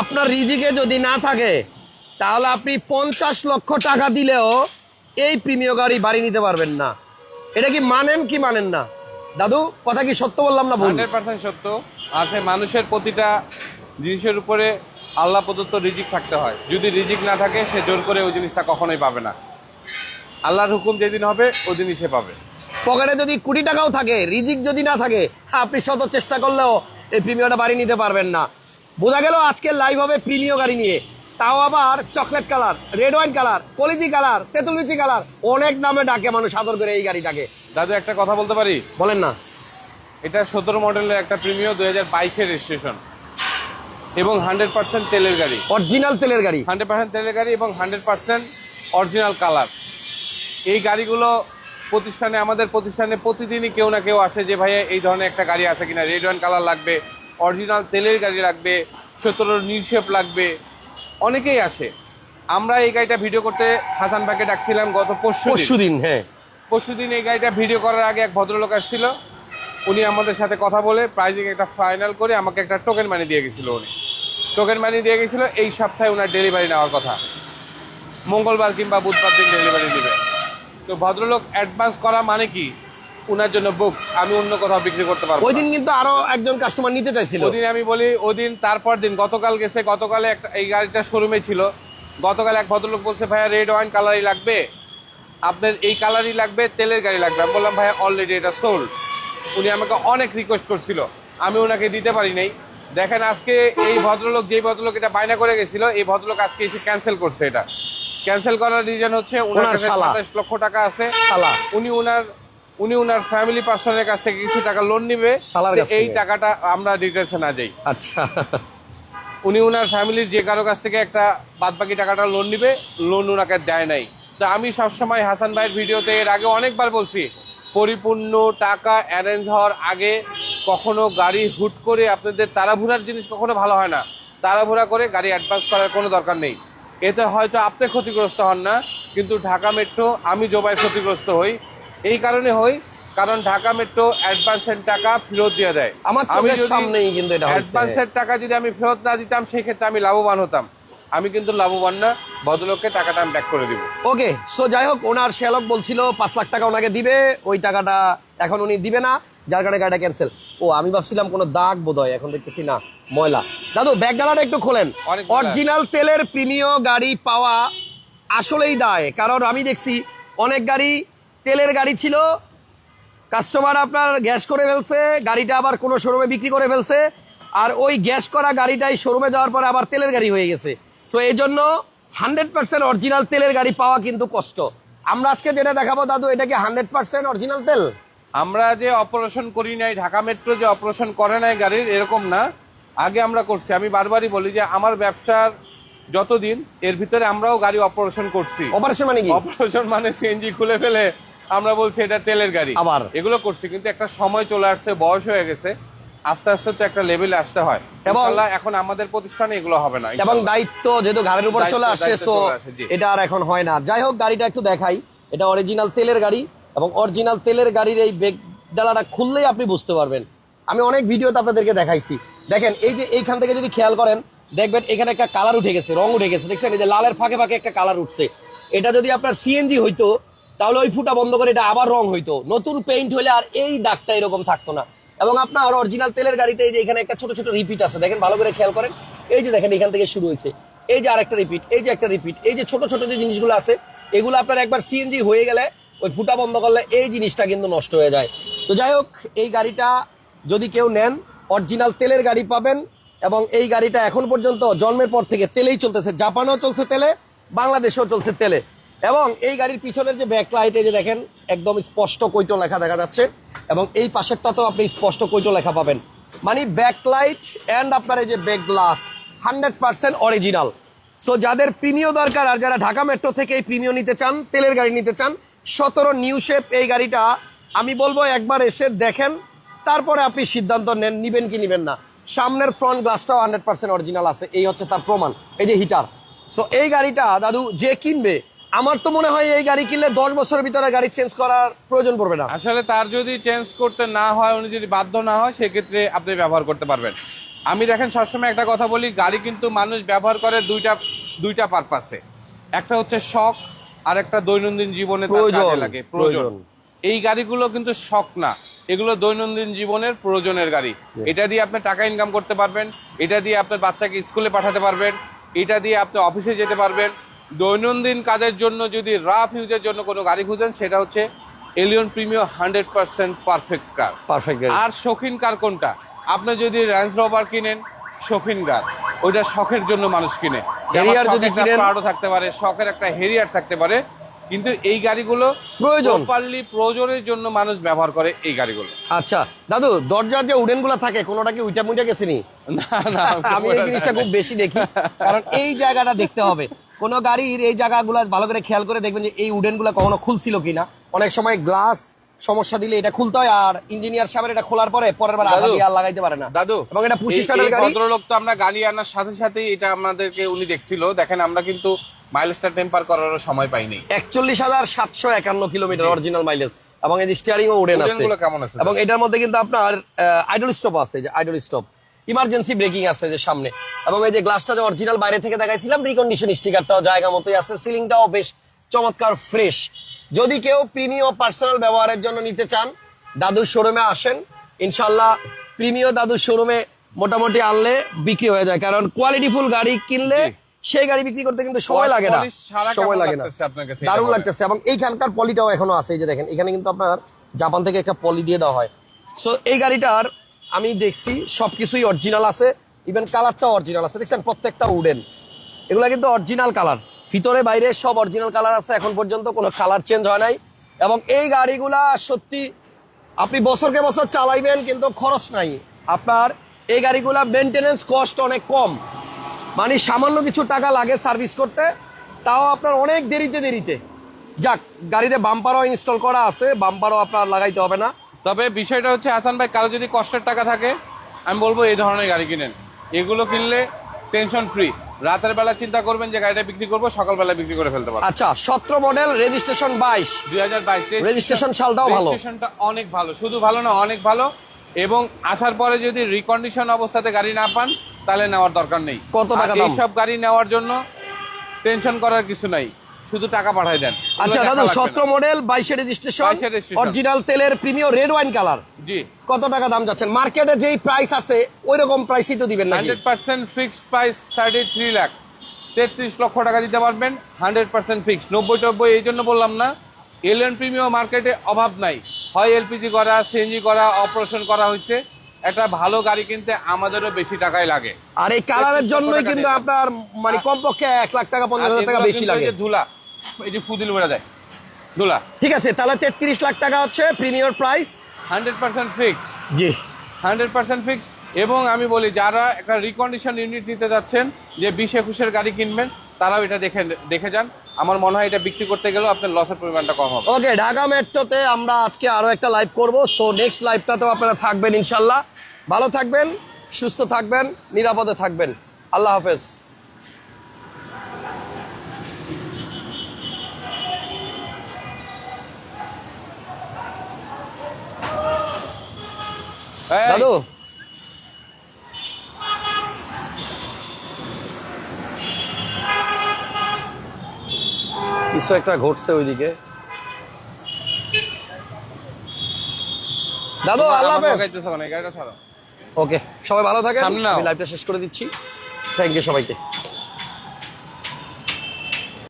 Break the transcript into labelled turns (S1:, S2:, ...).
S1: আপনার রিজিকে যদি না থাকে তাহলে আপনি পঞ্চাশ লক্ষ টাকা দিলেও এই প্রিমিয় গাড়ি বাড়ি নিতে পারবেন না। এটা কি মানেন কি মানেন না? দাদু কথা কি সত্য বললাম না
S2: হান্ড্রেড পার্সেন্ট সত্য। আছে মানুষের প্রতিটা জিনিসের উপরে আল্লাহ প্রদত্ত রিজিক থাকতে হয়। যদি রিজিক না থাকে সে জোর করে ওই জিনিসটা কখনোই পাবে না। আল্লাহর হুকুম যেদিন হবে ওই দিনই সে পাবে।
S1: পকেটে যদি কোটি টাকাও থাকে রিজিক যদি না থাকে আপনি শত চেষ্টা করলেও এই প্রিমিয়টা বাড়ি নিতে পারবেন না। বোঝা গেল আজকে লাইভ হবে প্রিমিয় গাড়ি নিয়ে। তাও আবার chocolate colour red wine colour কলিজি colour তেঁতুলবিচি কালার অনেক নামে ডাকে মানুষ আদর করে এই গাড়িটাকে।
S2: দাদু একটা কথা বলতে পারি?
S1: বলেন না।
S2: এটা সতেরো মডেলের একটা প্রিমিয় দুই হাজার বাইশের রেজিস্ট্রেশন এবং হান্ড্রেড পার্সেন্ট তেলের গাড়ি।
S1: অরিজিনাল তেলের গাড়ি।
S2: হান্ড্রেড পার্সেন্ট তেলের গাড়ি এবং হান্ড্রেড পার্সেন্ট অরিজিনাল কালার এই গাড়িগুলো প্রতিষ্ঠানে আমাদের প্রতিষ্ঠানে প্রতিদিনই কেউ না কেউ আসে যে ভাইয়া এই ধরনের একটা গাড়ি আছে কিনা? রেড ওয়ান কালার লাগবে অরিজিনাল তেলের গাড়ি লাগবে সতেরোর নিরশেপ লাগবে অনেকেই আসে। আমরা এই গাড়িটা ভিডিও করতে হাসান ভাইকে ডাকছিলাম গত পরশু
S1: পরশু দিন হ্যাঁ।
S2: পরশু দিন এই গাড়িটা ভিডিও করার আগে এক ভদ্রলোক আসছিল। উনি আমাদের সাথে কথা বলে প্রাইজিং একটা ফাইনাল করে আমাকে একটা টোকেন মানি দিয়ে গেছিল উনি। টোকেন মানি দিয়ে গেছিল এই সপ্তাহে ওনার ডেলিভারি নেওয়ার কথা। মঙ্গলবার কিংবা বুধবার দিন ডেলিভারি নেবে তো ভদ্রলোক অ্যাডভান্স করা মানে কি? ওনার জন্য বুক আমি অন্য কোথাও বিক্রি করতে পারব
S1: ওই দিন কিন্তু আরও একজন কাস্টমার নিতে চাইছিল।
S2: ওদিন আমি বলি ওদিন তারপর দিন গতকাল গেছে গতকালে একটা এই গাড়িটা শোরুমে ছিল। গতকাল এক ভদ্রলোক বলছে ভাইয়া রেড ওয়াইন কালারই লাগবে। আপনার এই কালারই লাগবে তেলের গাড়ি লাগবে। আমি বললাম ভাইয়া অলরেডি এটা সোল্ড উনি আমাকে অনেক রিকোয়েস্ট করছিল। আমি ওনাকে দিতে পারি নাই। দেখেন আজকে এই ভদ্রলোক যেই ভদ্রলোক এটা বায়না করে গেছিল এই ভদ্রলোক আজকে এসে ক্যান্সেল করছে এটা। ক্যান্সেল করার রিজন হচ্ছে ওনার। সাতাশ লক্ষ টাকা আছে। উনি ওনার উনি ওনার ফ্যামিলি পার্সনের কাছ থেকে কিছু টাকা লোন নিবে। এই টাকাটা আমরা ডিটেলসে না যাই
S1: আচ্ছা।
S2: উনি ওনার ফ্যামিলির যে কারও কাছ থেকে একটা বাদ বাকি টাকাটা লোন নিবে লোন ওনাকে দেয় নাই। তো আমি সবসময় হাসান ভাইয়ের ভিডিওতে এর আগে অনেকবার বলছি পরিপূর্ণ টাকা অ্যারেঞ্জ হওয়ার আগে কখনো গাড়ি হুট করে আপনাদের তাড়াহুড়ার জিনিস কখনো ভালো হয় না। তাড়াহুড়া করে গাড়ি অ্যাডভান্স করার কোনো দরকার নেই। এতে হয়তো আপনি ক্ষতিগ্রস্ত হন না কিন্তু ঢাকা মেট্রো আমি জবাই ক্ষতিগ্রস্ত হই। এই কারণে হই কারণ ঢাকা মেট্রো অ্যাডভান্সের টাকা ফেরত দিয়ে দেয়।
S1: আমার
S2: আমি
S1: চোখের সামনেই কিন্তু এটা।
S2: অ্যাডভান্সের টাকা যদি আমি ফেরত না দিতাম সেই ক্ষেত্রে আমি লাভবান হতাম। আমি কিন্তু লাভবান না ভদ্রলোককে টাকাটা আমি ব্যাক করে দিব।
S1: ওকে সো যাই হোক ওনার শেলক বলছিল পাঁচ লাখ টাকা ওনাকে দিবে ওই টাকাটা এখন উনি দিবে না যার কারণে গাড়িটা ক্যান্সেল ও আমি ভাবছিলাম কোনো দাগ বোধ হয় এখন দেখতেছি না ময়লা। দাদু ব্যাগ ডালাটা একটু খোলেন। অরিজিনাল তেলের প্রিমিয় গাড়ি পাওয়া আসলেই দায় কারণ আমি দেখছি অনেক গাড়ি তেলের গাড়ি ছিল। কাস্টমার আপনার গ্যাস করে ফেলছে গাড়িটা আবার কোনো শোরুমে বিক্রি করে ফেলছে। আর ওই গ্যাস করা গাড়িটাই শোরুমে যাওয়ার পরে আবার তেলের গাড়ি হয়ে গেছে। সো এই জন্য হান্ড্রেড পার্সেন্ট অরিজিনাল তেলের গাড়ি পাওয়া কিন্তু কষ্ট। আমরা আজকে যেটা দেখাবো দাদু এটা কি হান্ড্রেড পার্সেন্ট অরিজিনাল তেল?
S2: আমরা যে অপারেশন করি নাই ঢাকা মেট্রো যে অপারেশন করে নাই গাড়ির এরকম না। আগে আমরা করছি আমি বারবারই বলি যে আমার ব্যবসার যতদিন এর ভিতরে আমরাও গাড়ি অপারেশন করছি।
S1: অপারেশন মানে কি?
S2: অপারেশন মানে সিএনজি খুলে ফেলে আমরা বলছি এটা তেলের গাড়ি।
S1: আবার?
S2: এগুলো করছি কিন্তু একটা সময় চলে আসছে বয়স হয়ে গেছে। আস্তে আস্তে তো একটা লেভেলে আসতে হয়।
S1: এবং-
S2: এখন আমাদের প্রতিষ্ঠানে এগুলো হবে না
S1: এবং দায়িত্ব যেহেতু ঘাড়ের উপর চলে আসছে সো। এটা আর এখন হয় না। যাই হোক গাড়িটা একটু দেখাই। এটা অরিজিনাল তেলের গাড়ি এবং অরিজিনাল তেলের গাড়ির এই বেগ ডালাটা খুললেই আপনি বুঝতে পারবেন। আমি অনেক ভিডিওতে আপনাদেরকে দেখাইছি। দেখেন এই যে এইখান থেকে যদি খেয়াল করেন দেখবেন এখানে একটা কালার উঠে গেছে রং উঠে গেছে। দেখছেন? এই যে লালের ফাঁকে ফাঁকে একটা কালার উঠছে। এটা যদি আপনার সিএনজি হইতো তাহলে ওই ফুটা বন্ধ করে এটা আবার রং হইতো। নতুন পেইন্ট হলে আর এই দাগটা এরকম থাকতো না। এবং আপনার অরিজিনাল তেলের গাড়িতে এই যে এখানে একটা ছোট ছোট রিপিট আছে, দেখেন ভালো করে খেয়াল করেন। এই যে দেখেন এখান থেকে শুরু হয়েছে। এই যে আরেকটা রিপিট এই যে একটা রিপিট এই যে ছোট ছোট যে জিনিসগুলো আছে, এগুলো আপনার একবার সিএনজি হয়ে গেলে ওই ফুটা বন্ধ করলে এই জিনিসটা কিন্তু নষ্ট হয়ে যায়। তো যাই হোক, এই গাড়িটা যদি কেউ নেন অরিজিনাল তেলের গাড়ি পাবেন এবং এই গাড়িটা এখন পর্যন্ত জন্মের পর থেকে তেলেই চলতেছে। জাপানেও চলছে তেলে, বাংলাদেশেও চলছে তেলে। এবং এই গাড়ির পিছনের যে ব্যাক লাইটে যে দেখেন, একদম স্পষ্ট কৈটো লেখা দেখা যাচ্ছে। এবং এই পাশেরটাতেও আপনি স্পষ্ট কৈটো লেখা পাবেন। মানে ব্যাক লাইট অ্যান্ড আপনার এই যে back glass hundred percent original so যাদের প্রিমিয় দরকার আর যারা ঢাকা মেট্রো থেকে এই প্রিমিয় নিতে চান, তেলের গাড়ি নিতে চান, সতেরো নিউ শেপ এই গাড়িটা আমি বলব একবার এসে দেখেন, তারপরে আপনি সিদ্ধান্ত নেন, নিবেন কি নিবেন না। সামনের ফ্রন্ট গ্লাসটাও হান্ড্রেড পার্সেন্ট অরিজিনাল আছে, এই হচ্ছে তার প্রমাণ, এই যে হিটার সো এই গাড়িটা দাদু যে কিনবে আমার তো মনে হয় এই গাড়ি কিনলে দশ বছরের ভিতরে গাড়ি চেঞ্জ করার প্রয়োজন পড়বে না।
S2: আসলে তার যদি চেঞ্জ করতে না হয় উনি যদি বাধ্য না হয় সেক্ষেত্রে আপনি ব্যবহার করতে পারবেন। আমি দেখেন সবসময় একটা কথা বলি গাড়ি কিন্তু মানুষ ব্যবহার করে দুইটা দুইটা পারপাসে একটা হচ্ছে শখ আর একটা দৈনন্দিন জীবনে কাজে লাগে প্রয়োজন। এই গাড়িগুলো কিন্তু শখ না এগুলো দৈনন্দিন জীবনের প্রয়োজনের গাড়ি। এটা দিয়ে আপনি টাকা ইনকাম করতে পারবেন এটা দিয়ে আপনার বাচ্চাকে স্কুলে পাঠাতে পারবেন এটা দিয়ে আপনি অফিসে যেতে পারবেন। দৈনন্দিন কাজের জন্য যদি রাফ ইউজের জন্য কোনো গাড়ি খুঁজেন সেটা হচ্ছে Allion Premio hundred percent perfect car
S1: perfect
S2: আর শৌখিন কার কোনটা? আপনি যদি রেঞ্জ রোভার কিনেন শৌখিন কার ওইটা শখের জন্য মানুষ কিনে। শখ
S1: যদি কিনেন-
S2: থাকতে পারে শখের একটা হেরিয়ার থাকতে পারে কিন্তু এই গাড়িগুলো
S1: প্রয়োজন।
S2: প্রপারলি প্রয়োজনের জন্য মানুষ ব্যবহার করে এই গাড়িগুলো।
S1: আচ্ছা দাদু দরজার যে উডেনগুলা থাকে কোনোটা কি উইটা মুইটা গেছিনি
S2: না না
S1: আমি এই জিনিসটা খুব বেশি দেখি কারণ এই জায়গাটা দেখতে হবে। কোন গাড়ির এই জায়গাগুলো ভালো করে খেয়াল করে দেখবেন যে এই উডেনগুলা কখনো খুলছিল কিনা। অনেক সময় গ্লাস সমস্যা দিলে এটা খুলতে হয় আর ইঞ্জিনিয়ার সাহেবের এটা খোলার পরে পরের বার আর লাগাইতে পারে না।
S2: দাদু
S1: এবং এটা
S2: এই-
S1: গাড়ি।
S2: ভদ্রলোক তো আমরা গাড়ি আনার সাথে সাথে এটা আমাদেরকে উনি দেখছিল। দেখেন আমরা কিন্তু মাইলেজটা টেম্পার করারও সময় পাইনি।
S1: একচল্লিশ হাজার সাতশো একান্ন কিলোমিটার অরিজিনাল মাইলেজ এবং এই স্টিয়ারিং ও উডেন আছে।
S2: কেমন আছে
S1: এবং এটার মধ্যে কিন্তু আপনার আইডল স্টপ আছে যে আইডল স্টপ ইমার্জেন্সি ব্রেকিং আছে যে সামনে। এবং এই যে গ্লাসটা যে অরিজিনাল বাইরে থেকে দেখাইছিলাম রিকন্ডিশন স্টিকারটাও জায়গা মতোই আছে সিলিংটাও বেশ চমৎকার ফ্রেশ যদি কেউ প্রিমিয় পার্সোনাল ব্যবহারের জন্য নিতে চান দাদুর শোরুমে আসেন। ইনশাল্লাহ প্রিমিয় দাদুর শোরুমে মোটামুটি আনলে বিক্রি হয়ে যায় কারণ কোয়ালিটি ফুল গাড়ি কিনলে সেই গাড়ি বিক্রি করতে কিন্তু সময় লাগে না। সময় লাগে না। দারুণ লাগতেছে। এবং এইখানকার পলিটাও এখনও আছে এই যে দেখেন এখানে কিন্তু আপনার জাপান থেকে একটা পলি দিয়ে দেওয়া হয়। সো এই গাড়িটার আমি দেখছি সবকিছুই অরিজিনাল আছে ইভেন কালারটাও অরিজিনাল আছে। দেখছেন, প্রত্যেকটা উডেন এগুলা কিন্তু অরিজিনাল কালার ভিতরে, বাইরে সব অরিজিনাল কালার আছে, এখন পর্যন্ত কোনো কালার চেঞ্জ হয় নাই। এবং এই গাড়িগুলা সত্যি, আপনি বছরকে বছর চালাইবেন, কিন্তু খরচ নাই। আপনার এই গাড়িগুলা মেনটেনেন্স কস্ট অনেক কম। মানে সামান্য কিছু টাকা লাগে সার্ভিস করতে, তাও আপনার অনেক দেরিতে দেরিতে। যাক, গাড়িতে বাম্পারও ইনস্টল করা আছে বাম্পারও আপনার লাগাইতে হবে না।
S2: তবে বিষয়টা হচ্ছে হাসান ভাই কারও যদি কষ্টের টাকা থাকে আমি বলব এই ধরনের গাড়ি কিনেন। এগুলো কিনলে টেনশন ফ্রি রাতের বেলা চিন্তা করবেন যে গাড়িটা বিক্রি করব সকালবেলা বিক্রি করে ফেলতে পারব।
S1: আচ্ছা সতেরো মডেল রেজিস্ট্রেশন বাইশ।
S2: দুই হাজার বাইশ
S1: রেজিস্ট্রেশন সালটাও ভালো।
S2: রেজিস্ট্রেশনটা অনেক ভালো। শুধু ভালো না অনেক ভালো। এবং আসার পরে যদি রিকন্ডিশন অবস্থাতে গাড়ি না পান তাহলে নেওয়ার দরকার নেই।
S1: কত টাকা
S2: এইসব গাড়ি নেওয়ার জন্য টেনশন করার কিছু নাই। শুধু টাকা পাঠাই দেন।
S1: আচ্ছা দাদু সতেরো মডেল বাইশে রেজিস্ট্রেশন অরিজিনাল তেলের প্রিমিয় রেড ওয়াইন কালার
S2: জি।
S1: কত টাকা দাম যাচ্ছেন? মার্কেটে যেই প্রাইস আছে ওই রকম প্রাইসই তো দিবেন নাকি?
S2: Hundred percent fixed price thirty three lakh তেত্রিশ লক্ষ টাকা দিতে পারবেন হান্ড্রেড পার্সেন্ট ফিক্সড নব্বই টব্বই এই জন্য বললাম না। এলিয়ন প্রিমিয়াম মার্কেটে অভাব নাই। হয় এলপিজি করা সিএনজি করা অপারেশন করা হয়েছে। একটা ভালো গাড়ি কিনতে আমাদেরও বেশি টাকাই লাগে।
S1: আর এই কালারের
S2: 33
S1: জন্যই কিন্তু আপনার মানে কমপক্ষে এক লাখ টাকা পঞ্চাশ হাজার টাকা বেশি লাগে।
S2: ধুলা এই যে ফুদিল বেড়ে যায় ধুলা
S1: ঠিক আছে তাহলে তেত্রিশ লাখ টাকা হচ্ছে premier price.
S2: Hundred percent fix
S1: জি।
S2: হান্ড্রেড পার্সেন্ট ফিক্স এবং আমি বলি যারা একটা রিকন্ডিশন ইউনিট নিতে যাচ্ছেন যে বিশ একুশের গাড়ি কিনবেন তারাও এটা দেখে দেখে যান। আমার মনে হয় এটা বিক্রি করতে গেলেও আপনার লসের পরিমাণটা কম হবে।
S1: ওকে ঢাকা মেট্রোতে আমরা আজকে আরও একটা লাইভ করব। সো নেক্সট লাইভটাতেও আপনারা থাকবেন ইনশাল্লাহ। ভালো থাকবেন সুস্থ থাকবেন নিরাপদে থাকবেন। আল্লাহ হাফেজ। দাদু। কিছু একটা ঘটছে ওইদিকে। দাদু আল্লাহ
S2: ছাড়ো।
S1: ওকে সবাই ভালো থাকেন। লাইভটা শেষ করে দিচ্ছি। থ্যাংক ইউ সবাইকে।